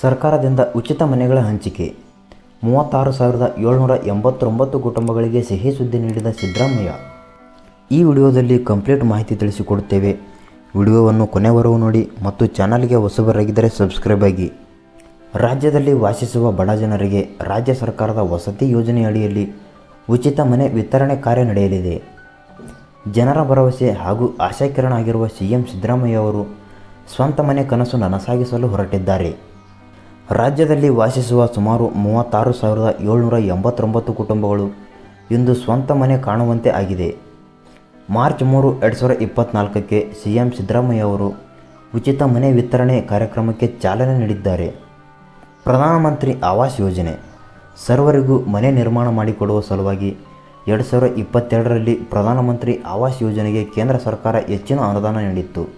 ಸರ್ಕಾರದಿಂದ ಉಚಿತ ಮನೆಗಳ ಹಂಚಿಕೆ. ಮೂವತ್ತಾರು ಸಾವಿರದ ಏಳ್ನೂರ ಎಂಬತ್ತೊಂಬತ್ತು ಕುಟುಂಬಗಳಿಗೆ ಸಿಹಿ ಸುದ್ದಿ ನೀಡಿದ ಸಿದ್ದರಾಮಯ್ಯ, ಈ ವಿಡಿಯೋದಲ್ಲಿ ಕಂಪ್ಲೀಟ್ ಮಾಹಿತಿ ತಿಳಿಸಿಕೊಡುತ್ತೇವೆ. ವಿಡಿಯೋವನ್ನು ಕೊನೆವರೆಗೂ ನೋಡಿ ಮತ್ತು ಚಾನಲ್ಗೆ ಹೊಸಬರಾಗಿದ್ದರೆ ಸಬ್ಸ್ಕ್ರೈಬ್ ಆಗಿ. ರಾಜ್ಯದಲ್ಲಿ ವಾಸಿಸುವ ಬಡ ಜನರಿಗೆ ರಾಜ್ಯ ಸರ್ಕಾರದ ವಸತಿ ಯೋಜನೆ ಅಡಿಯಲ್ಲಿ ಉಚಿತ ಮನೆ ವಿತರಣೆ ಕಾರ್ಯ ನಡೆಯಲಿದೆ. ಜನರ ಭರವಸೆ ಹಾಗೂ ಆಶಾಕಿರಣ ಆಗಿರುವ ಸಿ ಎಂ ಸಿದ್ದರಾಮಯ್ಯ ಅವರು ಸ್ವಂತ ಮನೆ ಕನಸು ನನಸಾಗಿಸಲು ಹೊರಟಿದ್ದಾರೆ. ರಾಜ್ಯದಲ್ಲಿ ವಾಸಿಸುವ ಸುಮಾರು ಮೂವತ್ತಾರು ಸಾವಿರದ ಏಳ್ನೂರ ಎಂಬತ್ತೊಂಬತ್ತು ಕುಟುಂಬಗಳು ಇಂದು ಸ್ವಂತ ಮನೆ ಕಾಣುವಂತೆ ಆಗಿದೆ. ಮಾರ್ಚ್ ಮೂರು, ಎರಡು ಸಾವಿರದ ಇಪ್ಪತ್ತ್ನಾಲ್ಕಕ್ಕೆ ಸಿ ಎಂ ಸಿದ್ದರಾಮಯ್ಯ ಅವರು ಉಚಿತ ಮನೆ ವಿತರಣೆ ಕಾರ್ಯಕ್ರಮಕ್ಕೆ ಚಾಲನೆ ನೀಡಿದ್ದಾರೆ. ಪ್ರಧಾನಮಂತ್ರಿ ಆವಾಸ್ ಯೋಜನೆ ಸರ್ವರಿಗೂ ಮನೆ ನಿರ್ಮಾಣ ಮಾಡಿಕೊಡುವ ಸಲುವಾಗಿ ಎರಡು ಸಾವಿರದ ಇಪ್ಪತ್ತೆರಡರಲ್ಲಿ ಪ್ರಧಾನಮಂತ್ರಿ ಆವಾಸ್ ಯೋಜನೆಗೆ ಕೇಂದ್ರ ಸರ್ಕಾರ ಹೆಚ್ಚಿನ ಅನುದಾನ ನೀಡಿತ್ತು.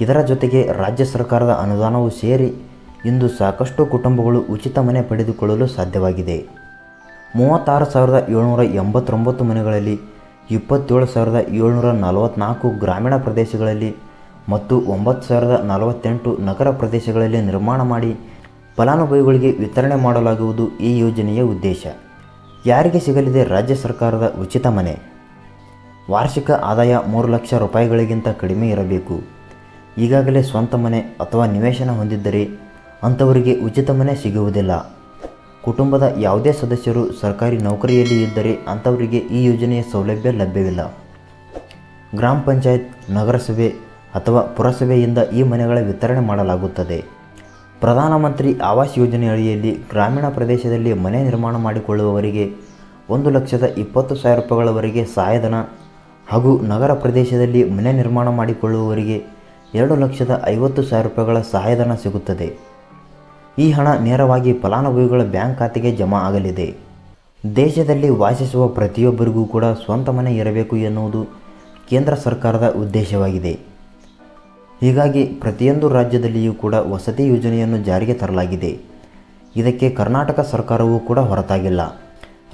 ಇದರ ಜೊತೆಗೆ ರಾಜ್ಯ ಸರ್ಕಾರದ ಅನುದಾನವೂ ಸೇರಿ ಇಂದು ಸಾಕಷ್ಟು ಕುಟುಂಬಗಳು ಉಚಿತ ಮನೆ ಪಡೆದುಕೊಳ್ಳಲು ಸಾಧ್ಯವಾಗಿದೆ. ಮೂವತ್ತಾರು ಸಾವಿರದ ಏಳ್ನೂರ ಎಂಬತ್ತೊಂಬತ್ತು ಮನೆಗಳಲ್ಲಿ ಇಪ್ಪತ್ತೇಳು ಸಾವಿರದ ಏಳ್ನೂರ ನಲವತ್ತ್ನಾಲ್ಕು ಗ್ರಾಮೀಣ ಪ್ರದೇಶಗಳಲ್ಲಿ ಮತ್ತು ಒಂಬತ್ತು ಸಾವಿರದ ನಲವತ್ತೆಂಟು ನಗರ ಪ್ರದೇಶಗಳಲ್ಲಿ ನಿರ್ಮಾಣ ಮಾಡಿ ಫಲಾನುಭವಿಗಳಿಗೆ ವಿತರಣೆ ಮಾಡಲಾಗುವುದು ಈ ಯೋಜನೆಯ ಉದ್ದೇಶ. ಯಾರಿಗೆ ಸಿಗಲಿದೆ ರಾಜ್ಯ ಸರ್ಕಾರದ ಉಚಿತ ಮನೆ? ವಾರ್ಷಿಕ ಆದಾಯ ಮೂರು ಲಕ್ಷ ರೂಪಾಯಿಗಳಿಗಿಂತ ಕಡಿಮೆ ಇರಬೇಕು. ಈಗಾಗಲೇ ಸ್ವಂತ ಮನೆ ಅಥವಾ ನಿವೇಶನ ಹೊಂದಿದ್ದರೆ ಅಂಥವರಿಗೆ ಉಚಿತ ಮನೆ ಸಿಗುವುದಿಲ್ಲ. ಕುಟುಂಬದ ಯಾವುದೇ ಸದಸ್ಯರು ಸರ್ಕಾರಿ ನೌಕರಿಯಲ್ಲಿ ಇದ್ದರೆ ಅಂಥವರಿಗೆ ಈ ಯೋಜನೆಯ ಸೌಲಭ್ಯ ಲಭ್ಯವಿಲ್ಲ. ಗ್ರಾಮ ಪಂಚಾಯತ್, ನಗರಸಭೆ ಅಥವಾ ಪುರಸಭೆಯಿಂದ ಈ ಮನೆಗಳ ವಿತರಣೆ ಮಾಡಲಾಗುತ್ತದೆ. ಪ್ರಧಾನಮಂತ್ರಿ ಆವಾಸ್ ಯೋಜನೆ ಅಡಿಯಲ್ಲಿ ಗ್ರಾಮೀಣ ಪ್ರದೇಶದಲ್ಲಿ ಮನೆ ನಿರ್ಮಾಣ ಮಾಡಿಕೊಳ್ಳುವವರಿಗೆ ಒಂದು ಲಕ್ಷದ ಇಪ್ಪತ್ತು ಸಾವಿರ ರೂಪಾಯಿಗಳವರೆಗೆ ಸಹಾಯಧನ ಹಾಗೂ ನಗರ ಪ್ರದೇಶದಲ್ಲಿ ಮನೆ ನಿರ್ಮಾಣ ಮಾಡಿಕೊಳ್ಳುವವರಿಗೆ ಎರಡು ಲಕ್ಷದ ಐವತ್ತು ಸಾವಿರ ರೂಪಾಯಿಗಳ ಸಹಾಯಧನ ಸಿಗುತ್ತದೆ. ಈ ಹಣ ನೇರವಾಗಿ ಫಲಾನುಭವಿಗಳ ಬ್ಯಾಂಕ್ ಖಾತೆಗೆ ಜಮಾ ಆಗಲಿದೆ. ದೇಶದಲ್ಲಿ ವಾಸಿಸುವ ಪ್ರತಿಯೊಬ್ಬರಿಗೂ ಕೂಡ ಸ್ವಂತ ಮನೆ ಇರಬೇಕು ಎನ್ನುವುದು ಕೇಂದ್ರ ಸರ್ಕಾರದ ಉದ್ದೇಶವಾಗಿದೆ. ಹೀಗಾಗಿ ಪ್ರತಿಯೊಂದು ರಾಜ್ಯದಲ್ಲಿಯೂ ಕೂಡ ವಸತಿ ಯೋಜನೆಯನ್ನು ಜಾರಿಗೆ ತರಲಾಗಿದೆ. ಇದಕ್ಕೆ ಕರ್ನಾಟಕ ಸರ್ಕಾರವೂ ಕೂಡ ಹೊರತಾಗಿಲ್ಲ.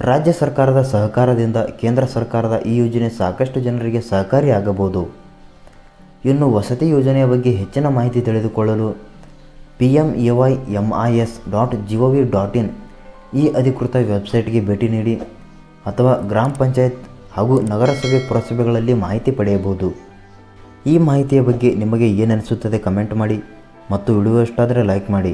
ರಾಜ್ಯ ಸರ್ಕಾರದ ಸಹಕಾರದಿಂದ ಕೇಂದ್ರ ಸರ್ಕಾರದ ಈ ಯೋಜನೆ ಸಾಕಷ್ಟು ಜನರಿಗೆ ಸಹಕಾರಿಯಾಗಬಹುದು. ಇನ್ನು ವಸತಿ ಯೋಜನೆಯ ಬಗ್ಗೆ ಹೆಚ್ಚಿನ ಮಾಹಿತಿ ತಿಳಿದುಕೊಳ್ಳಲು P M A Y M I S dot G O V dot in ಈ ಅಧಿಕೃತ ವೆಬ್ಸೈಟ್ಗೆ ಭೇಟಿ ನೀಡಿ ಅಥವಾ ಗ್ರಾಮ ಪಂಚಾಯತ್ ಹಾಗೂ ನಗರಸಭೆ ಪುರಸಭೆಗಳಲ್ಲಿ ಮಾಹಿತಿ ಪಡೆಯಬಹುದು. ಈ ಮಾಹಿತಿಯ ಬಗ್ಗೆ ನಿಮಗೆ ಏನನಿಸುತ್ತದೆ ಕಮೆಂಟ್ ಮಾಡಿ ಮತ್ತು ವಿಡಿಯೋ ಇಷ್ಟಾದರೆ ಲೈಕ್ ಮಾಡಿ.